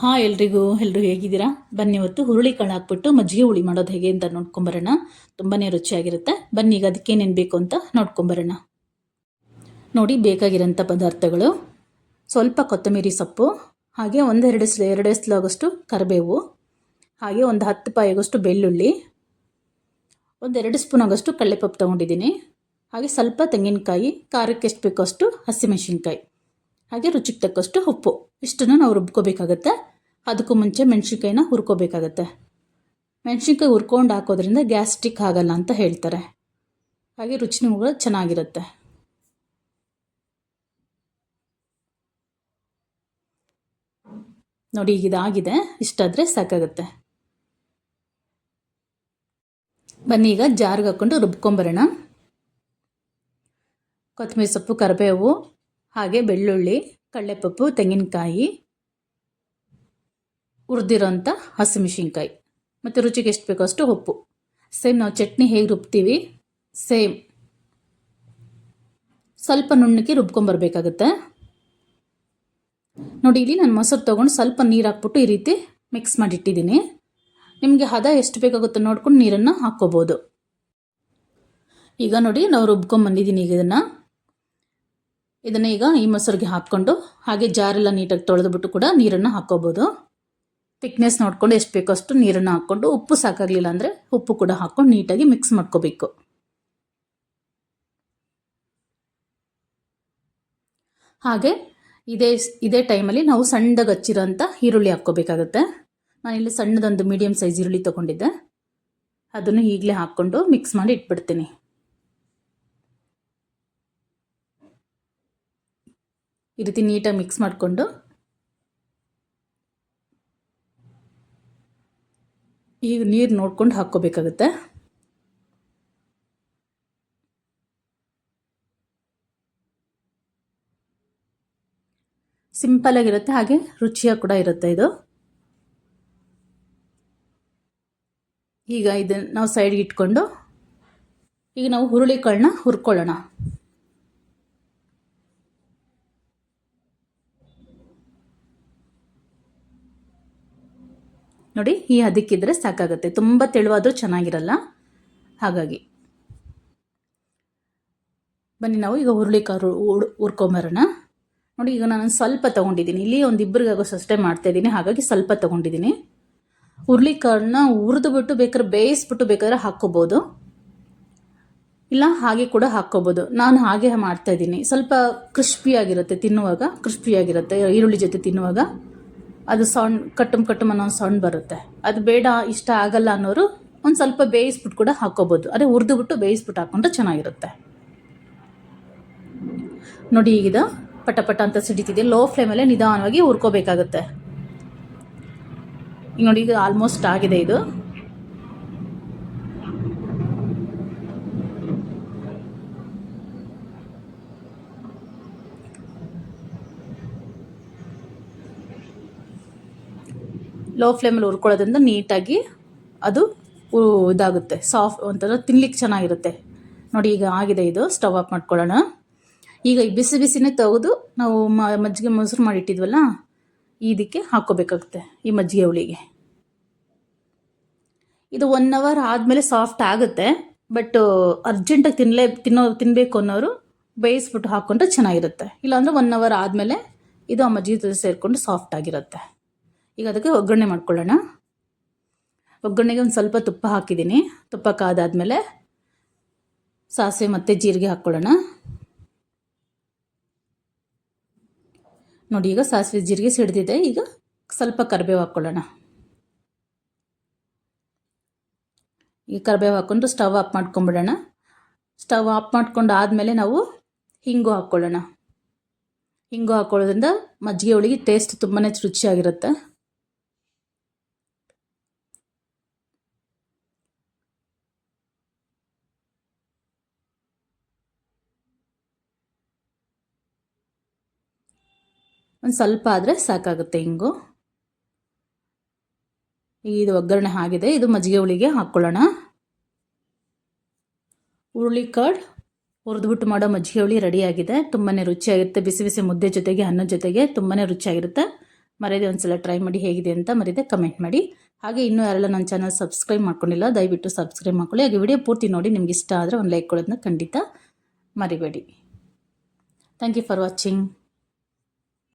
ಹಾ, ಎಲ್ರಿಗೂ ಎಲ್ಲರೂ ಹೇಗಿದ್ದೀರಾ? ಬನ್ನಿ ಇವತ್ತು ಹುರುಳಿ ಕಾಳು ಹಾಕ್ಬಿಟ್ಟು ಮಜ್ಜಿಗೆ ಹುಳಿ ಮಾಡೋದು ಹೇಗೆ ಅಂತ ನೋಡ್ಕೊಂಬರೋಣ. ತುಂಬಾ ರುಚಿಯಾಗಿರುತ್ತೆ. ಬನ್ನಿ ಈಗ ಅದಕ್ಕೆ ಏನೇನು ಬೇಕು ಅಂತ ನೋಡ್ಕೊಂಬರೋಣ. ನೋಡಿ, ಬೇಕಾಗಿರೋಂಥ ಪದಾರ್ಥಗಳು. ಸ್ವಲ್ಪ ಕೊತ್ತಂಬರಿ ಸೊಪ್ಪು, ಹಾಗೆ ಒಂದೆರಡು ಎರಡು ಎಸ್ಲಾಗಷ್ಟು ಕರಿಬೇವು, ಹಾಗೆ ಒಂದು ಹತ್ತು ಪಾಯಿಗಷ್ಟು ಬೆಳ್ಳುಳ್ಳಿ, ಒಂದೆರಡು ಸ್ಪೂನ್ ಆಗೋಷ್ಟು ಕಡಲೆಪಪ್ಪು ತೊಗೊಂಡಿದ್ದೀನಿ. ಹಾಗೆ ಸ್ವಲ್ಪ ತೆಂಗಿನಕಾಯಿ, ಖಾರಕ್ಕೆ ಎಷ್ಟು ಬೇಕೋ ಅಷ್ಟು ಹಸಿಮೆಣಸಿನ್ಕಾಯಿ. ಹಾಗೆ ರುಚಿಗೆ ತಕ್ಕಷ್ಟು ಉಪ್ಪು. ಇಷ್ಟನ್ನು ನಾವು ರುಬ್ಕೋಬೇಕಾಗತ್ತೆ. ಅದಕ್ಕೂ ಮುಂಚೆ ಮೆಣಸಿನ್ಕಾಯಿನ ಹುರ್ಕೋಬೇಕಾಗತ್ತೆ. ಮೆಣಸಿನ್ಕಾಯಿ ಹುರ್ಕೊಂಡು ಹಾಕೋದ್ರಿಂದ ಗ್ಯಾಸ್ಟ್ರಿಕ್ ಆಗಲ್ಲ ಅಂತ ಹೇಳ್ತಾರೆ. ಹಾಗೆ ರುಚಿನೂ ಕೂಡ ಚೆನ್ನಾಗಿರುತ್ತೆ. ನೋಡಿ ಈಗ ಇದಾಗಿದೆ. ಇಷ್ಟಾದರೆ ಸಾಕಾಗುತ್ತೆ. ಬನ್ನಿ, ಈಗ ಜಾರ್ಗೆ ಹಾಕ್ಕೊಂಡು ರುಬ್ಕೊಂಬರೋಣ. ಕೊತ್ತಂಬರಿ ಸೊಪ್ಪು, ಕರಿಬೇವು ಹಾಗೆ ಬೆಳ್ಳುಳ್ಳಿ, ಕಡಲೆಪಪ್ಪು, ತೆಂಗಿನಕಾಯಿ, ಹುರಿದಿರೋಂಥ ಹಸಿಮೆಣಸಿನ್ಕಾಯಿ. ಮತ್ತು ರುಚಿಗೆ ಎಷ್ಟು ಬೇಕೋ ಅಷ್ಟು ಉಪ್ಪು. ಸೇಮ್ ನಾವು ಚಟ್ನಿ ಹೇಗೆ ರುಬ್ತೀವಿ? ಸೇಮ್ ಸ್ವಲ್ಪ ನುಣ್ಣಕ್ಕೆ ರುಬ್ಕೊಂಬರ್ಬೇಕಾಗತ್ತೆ. ನೋಡಿ, ಇಲ್ಲಿ ನಾನು ಮೊಸರು ತೊಗೊಂಡು ಸ್ವಲ್ಪ ನೀರು ಹಾಕ್ಬಿಟ್ಟು ಈ ರೀತಿ ಮಿಕ್ಸ್ ಮಾಡಿಟ್ಟಿದ್ದೀನಿ. ನಿಮಗೆ ಹದ ಎಷ್ಟು ಬೇಕಾಗುತ್ತೆ ನೋಡ್ಕೊಂಡು ನೀರನ್ನು ಹಾಕ್ಕೋಬೋದು. ಈಗ ನೋಡಿ, ನಾವು ರುಬ್ಕೊಂಬಂದಿದ್ದೀನಿ ಈಗ ಇದನ್ನು. ಇದನ್ನು ಈಗ ಈ ಮೊಸರಿಗೆ ಹಾಕ್ಕೊಂಡು ಹಾಗೆ ಜಾರೆಲ್ಲ ನೀಟಾಗಿ ತೊಳೆದ್ಬಿಟ್ಟು ಕೂಡ ನೀರನ್ನು ಹಾಕ್ಕೋಬೋದು ಥಿಕ್ನೆಸ್ ನೋಡ್ಕೊಂಡು ಎಷ್ಟು ಬೇಕೋ ಅಷ್ಟು ನೀರನ್ನು ಹಾಕ್ಕೊಂಡು ಉಪ್ಪು ಸಾಕಾಗಲಿಲ್ಲ ಅಂದರೆ ಉಪ್ಪು ಕೂಡ ಹಾಕ್ಕೊಂಡು ನೀಟಾಗಿ ಮಿಕ್ಸ್ ಮಾಡ್ಕೋಬೇಕು. ಹಾಗೆ ಇದೇ ಇದೇ ಟೈಮಲ್ಲಿ ನಾವು ಸಣ್ಣದಾಗಿ ಹಚ್ಚಿರೋಂಥ ಈರುಳ್ಳಿ ಹಾಕ್ಕೋಬೇಕಾಗತ್ತೆ. ನಾನಿಲ್ಲಿ ಸಣ್ಣದೊಂದು ಮೀಡಿಯಮ್ ಸೈಜ್ ಈರುಳ್ಳಿ ತೊಗೊಂಡಿದ್ದೆ. ಅದನ್ನು ಈಗಲೇ ಹಾಕ್ಕೊಂಡು ಮಿಕ್ಸ್ ಮಾಡಿ ಇಟ್ಬಿಡ್ತೀನಿ. ಈ ರೀತಿ ನೀಟಾಗಿ ಮಿಕ್ಸ್ ಮಾಡಿಕೊಂಡು ಈಗ ನೀರು ನೋಡ್ಕೊಂಡು ಹಾಕ್ಕೋಬೇಕಾಗುತ್ತೆ. ಸಿಂಪಲಾಗಿರುತ್ತೆ ಹಾಗೆ ರುಚಿಯಾಗಿ ಕೂಡ ಇರುತ್ತೆ ಇದು. ಈಗ ಇದನ್ನು ನಾವು ಸೈಡ್ಗೆ ಇಟ್ಕೊಂಡು, ಈಗ ನಾವು ಹುರುಳಿಕಾಳನ್ನ ಹುರ್ಕೊಳ್ಳೋಣ. ನೋಡಿ, ಈ ಹದಕ್ಕಿದ್ರೆ ಸಾಕಾಗುತ್ತೆ. ತುಂಬ ತೆಳುವಾದರೂ ಚೆನ್ನಾಗಿರಲ್ಲ. ಹಾಗಾಗಿ. ಬನ್ನಿ ನಾವು ಈಗ ಹುರುಳಿಕಾಳು ಹುರ್ಕೊಂಬರೋಣ. ನೋಡಿ, ಈಗ ನಾನು ಸ್ವಲ್ಪ ತೊಗೊಂಡಿದ್ದೀನಿ. ಇಲ್ಲಿ ಒಂದು ಮಾಡ್ತಾ ಇದ್ದೀನಿ. ಹಾಗಾಗಿ ಸ್ವಲ್ಪ ತಗೊಂಡಿದ್ದೀನಿ. ಹುರುಳಿಕಾಳನ್ನ ಹುರಿದು ಬಿಟ್ಟು ಬೇಕಾದ್ರೆ ಬೇಯಿಸ್ಬಿಟ್ಟು ಬೇಕಾದ್ರೆ ಹಾಕ್ಕೋಬೋದು. ಇಲ್ಲ, ಹಾಗೆ ಕೂಡ ಹಾಕ್ಕೋಬೋದು. ನಾನು ಹಾಗೆ ಮಾಡ್ತಾ ಇದ್ದೀನಿ. ಸ್ವಲ್ಪ ಕ್ರಿಸ್ಪಿಯಾಗಿರುತ್ತೆ ತಿನ್ನುವಾಗ, ಕ್ರಿಸ್ಪಿಯಾಗಿರುತ್ತೆ, ಈರುಳ್ಳಿ ಜೊತೆ ತಿನ್ನುವಾಗ. ಅದು ಸೌಂಡ್, ಕಟ್ಟುಮ್ ಕಟ್ಟುಮ್ ಅನ್ನೋ ಸೌಂಡ್ ಬರುತ್ತೆ. ಅದು ಬೇಡ, ಇಷ್ಟ ಆಗಲ್ಲ ಅನ್ನೋರು ಒಂದು ಸ್ವಲ್ಪ ಬೇಯಿಸ್ಬಿಟ್ಟು ಕೂಡ ಹಾಕೋಬೋದು. ಅದೇ ಹುರಿದುಬಿಟ್ಟು ಬೇಯಿಸ್ಬಿಟ್ಟು ಹಾಕೊಂಡ್ರೆ ಚೆನ್ನಾಗಿರುತ್ತೆ. ನೋಡಿ ಈಗಿದ ಪಟ ಪಟ ಅಂತ ಸಿಡಿತಿದೆ. ಲೋ ಫ್ಲೇಮಲ್ಲೇ ನಿಧಾನವಾಗಿ ಹುರ್ಕೋಬೇಕಾಗುತ್ತೆ. ಈಗ ನೋಡಿ, ಈಗ ಆಲ್ಮೋಸ್ಟ್ ಆಗಿದೆ ಇದು. ಲೋ ಫ್ಲೇಮಲ್ಲಿ ಹುರ್ಕೊಳ್ಳೋದ್ರಿಂದ ನೀಟಾಗಿ ಅದು ಇದಾಗುತ್ತೆ. ಸಾಫ್ಟ್ ಒಂಥರ ತಿನ್ಲಿಕ್ಕೆ ಚೆನ್ನಾಗಿರುತ್ತೆ. ನೋಡಿ ಈಗ ಆಗಿದೆ ಇದು ಸ್ಟವ್ ಆಫ್ ಮಾಡ್ಕೊಳ್ಳೋಣ. ಈಗ ಈ ಬಿಸಿ ಬಿಸಿನೇ ತೆಗೆದು ನಾವು ಮಜ್ಜಿಗೆ ಮೊಸರು ಮಾಡಿಟ್ಟಿದ್ವಲ್ಲ, ಇದಕ್ಕೆ ಹಾಕ್ಕೋಬೇಕಾಗುತ್ತೆ ಈ ಮಜ್ಜಿಗೆ ಹುಳಿಗೆ. ಇದು ಒನ್ ಅವರ್ ಆದಮೇಲೆ ಸಾಫ್ಟ್ ಆಗುತ್ತೆ ಬಟ್ ಅರ್ಜೆಂಟಾಗಿ ತಿನ್ನಲೇ ತಿನ್ನೋ ತಿನ್ನಬೇಕು ಅನ್ನೋರು ಬೇಯಿಸ್ಬಿಟ್ಟು ಹಾಕ್ಕೊಂಡ್ರೆ ಚೆನ್ನಾಗಿರುತ್ತೆ. ಇಲ್ಲಾಂದರೆ ಒನ್ ಅವರ್ ಆದಮೇಲೆ ಇದು ಆ ಮಜ್ಜಿಗೆ ಜೊತೆ ಸೇರಿಕೊಂಡು ಸಾಫ್ಟ್ ಆಗಿರುತ್ತೆ. ಈಗ ಅದಕ್ಕೆ ಒಗ್ಗರಣೆ ಮಾಡ್ಕೊಳ್ಳೋಣ. ಒಗ್ಗರಣೆಗೆ ಒಂದು ಸ್ವಲ್ಪ ತುಪ್ಪ ಹಾಕಿದ್ದೀನಿ. ತುಪ್ಪ ಕಾದಾದಮೇಲೆ ಸಾಸಿವೆ ಮತ್ತು ಜೀರಿಗೆ ಹಾಕ್ಕೊಳ್ಳೋಣ. ನೋಡಿ, ಈಗ ಸಾಸಿವೆ ಜೀರಿಗೆ ಸಿಡ್ದಿದೆ. ಈಗ ಸ್ವಲ್ಪ ಕರಿಬೇವು ಹಾಕ್ಕೊಳ್ಳೋಣ. ಈಗ ಕರಿಬೇವು ಹಾಕ್ಕೊಂಡು ಸ್ಟವ್ ಆಫ್ ಮಾಡ್ಕೊಂಬಿಡೋಣ. ಸ್ಟವ್ ಆಫ್ ಮಾಡ್ಕೊಂಡು ಆದಮೇಲೆ ನಾವು ಹಿಂಗು ಹಾಕ್ಕೊಳ್ಳೋಣ. ಹಿಂಗು ಹಾಕ್ಕೊಳ್ಳೋದ್ರಿಂದ ಮಜ್ಜಿಗೆ ಹುಳಿಗೆ ಟೇಸ್ಟ್ ತುಂಬಾ ರುಚಿಯಾಗಿರುತ್ತೆ. ಒಂದು ಸ್ವಲ್ಪ ಆದರೆ ಸಾಕಾಗುತ್ತೆ ಹಿಂಗು. ಇದು ಒಗ್ಗರಣೆ ಆಗಿದೆ, ಇದು ಮಜ್ಜಿಗೆ ಹುಳಿಗೆ ಹಾಕ್ಕೊಳ್ಳೋಣ ಹುರುಳಿ ಕಾಳು ಹುರಿದ್ಬಿಟ್ಟು ಮಾಡೋ ಮಜ್ಜಿಗೆ ಹುಳಿ ರೆಡಿಯಾಗಿದೆ ತುಂಬಾ ರುಚಿಯಾಗಿರುತ್ತೆ. ಬಿಸಿ ಬಿಸಿ ಮುದ್ದೆ ಜೊತೆಗೆ ಅನ್ನದ ಜೊತೆಗೆ ತುಂಬಾ ರುಚಿಯಾಗಿರುತ್ತೆ. ಮರೆಯದೆ ಒಂದ್ಸಲ ಟ್ರೈ ಮಾಡಿ ಹೇಗಿದೆ ಅಂತ ಮರೆಯದೆ ಕಮೆಂಟ್ ಮಾಡಿ. ಹಾಗೆ ಇನ್ನೂ ಯಾರೆಲ್ಲ ನನ್ನ ಚಾನಲ್ ಸಬ್ಸ್ಕ್ರೈಬ್ ಮಾಡ್ಕೊಂಡಿಲ್ಲ, ದಯವಿಟ್ಟು ಸಬ್ಸ್ಕ್ರೈಬ್ ಮಾಡ್ಕೊಳ್ಳಿ. ಹಾಗೆ ವಿಡಿಯೋ ಪೂರ್ತಿ ನೋಡಿ, ನಿಮ್ಗೆ ಇಷ್ಟ ಆದರೆ ಒಂದು ಲೈಕ್ ಕೊಡೋದನ್ನ ಖಂಡಿತ ಮರಿಬೇಡಿ. Thank you for watching